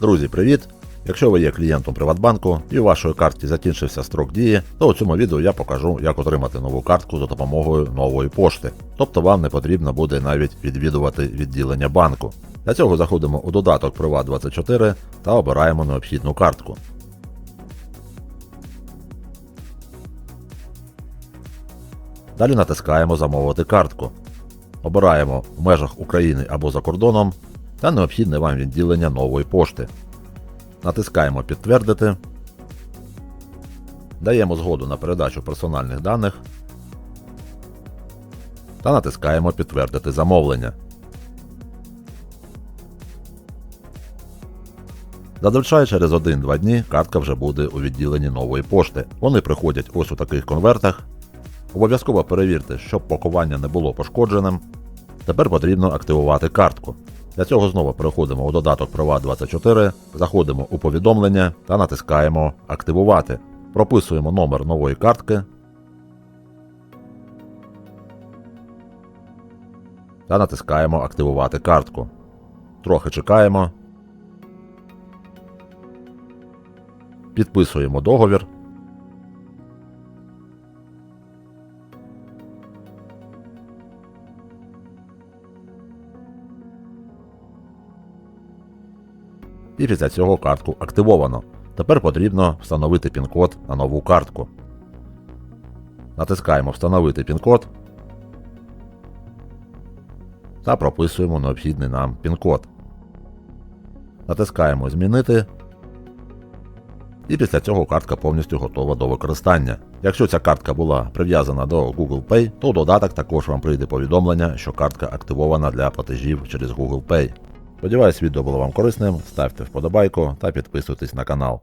Друзі, привіт! Якщо ви є клієнтом Приватбанку і у вашої картки закінчився строк дії, то у цьому відео я покажу, як отримати нову картку за допомогою нової пошти. Тобто вам не потрібно буде навіть відвідувати відділення банку. Для цього заходимо у додаток Privat24 та обираємо необхідну картку. Далі натискаємо Замовити картку. Обираємо в межах України або за кордоном та необхідне вам відділення нової пошти. Натискаємо Підтвердити. Даємо згоду на передачу персональних даних та натискаємо Підтвердити замовлення. Зазвичай через 1-2 дні картка вже буде у відділенні нової пошти. Вони приходять ось у таких конвертах. Обов'язково перевірте, щоб пакування не було пошкодженим. Тепер потрібно активувати картку. Для цього знову переходимо у додаток Privat24, заходимо у повідомлення та натискаємо Активувати. Прописуємо номер нової картки та натискаємо Активувати картку. Трохи чекаємо. Підписуємо договір. І після цього картку активовано. Тепер потрібно встановити пін-код на нову картку. Натискаємо Встановити пін-код та прописуємо необхідний нам пін-код. Натискаємо Змінити. І після цього картка повністю готова до використання. Якщо ця картка була прив'язана до Google Pay, то у додаток також вам прийде повідомлення, що картка активована для платежів через Google Pay. Сподіваюсь, відео було вам корисним. Ставте вподобайку та підписуйтесь на канал.